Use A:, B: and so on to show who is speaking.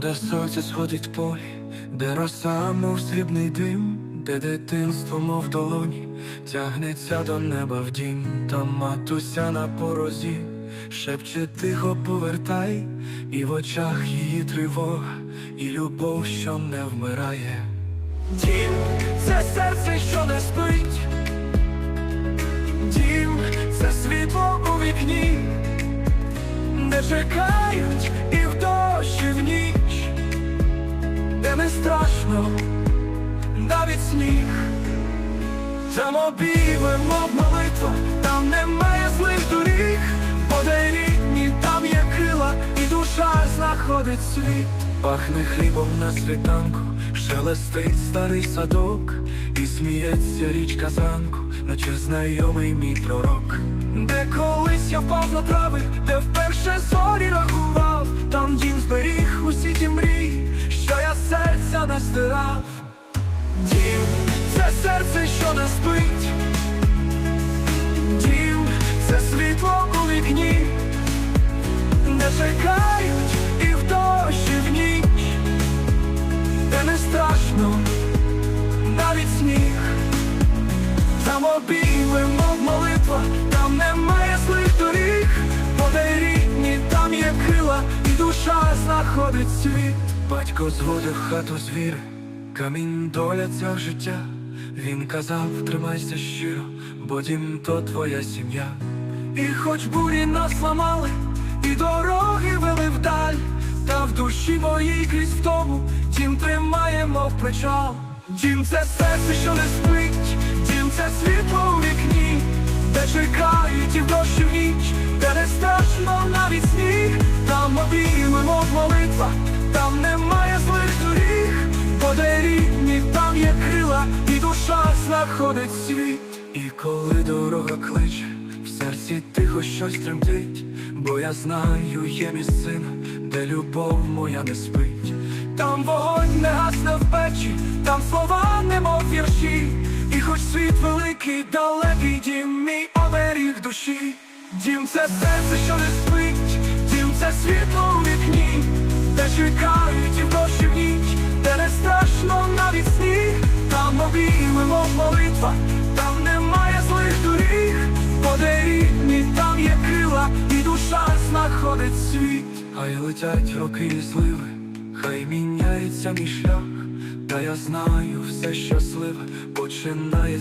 A: де сонце сходить в полі, де роса, мов срібний дим, де дитинство, мов долоні, тягнеться до неба в дім, там матуся на порозі, шепче тихо повертай, і в очах її тривога, і любов, що не вмирає. Дім, це серце, що не спить. Дім, це світло у вікні, де чекають не страшно, навіть сніг, там обійми, мов молитва, там немає злих доріг, бо де рідні, там є крила, і душа знаходить світ. Пахне хлібом на світанку, шелестить старий садок, і сміється річка зранку, наче знайомий мій пророк. Де колись я впав на трави, де вперше зорі рахував, не спить. Дім, це світло у вікні, де чекають і в дощ, і в ніч, де не страшно, навіть сніг, там обійми, молитва, там немає злих доріг, де рідні, там є крила, і душа знаходить світ. Батько зводив хату з віри, камінь доля ця життя. Він казав, тримайся щиро, бо дім то твоя сім'я. І хоч бурі нас ламали, і дороги вели вдаль, та в душі моїй крізь втому дім тримає, мов причал. Дім це серце, що не спить, дім це світло у вікні, де чекають і в дощ і в ніч, де не страшно навіть сніг, там обійми, мов молитва, душа знаходить світ. І коли дорога кличе, в серці тихо щось тремтить, бо я знаю, є місцина, де любов моя не спить. Там вогонь не гасне в печі, там слова немов вірші, і хоч світ великий, далекий дім, мій оберіг душі. Дім це серце, що не спить, дім це світло у вікні, де чекають і в дощ, і в ніч, де не страшно навіть сніг, молитва, там немає злих доріг, бо де рідні, там є крила, і душа знаходить світ, хай летять роки і зливи, хай міняється мій шлях, та я знаю, все щасливе починає.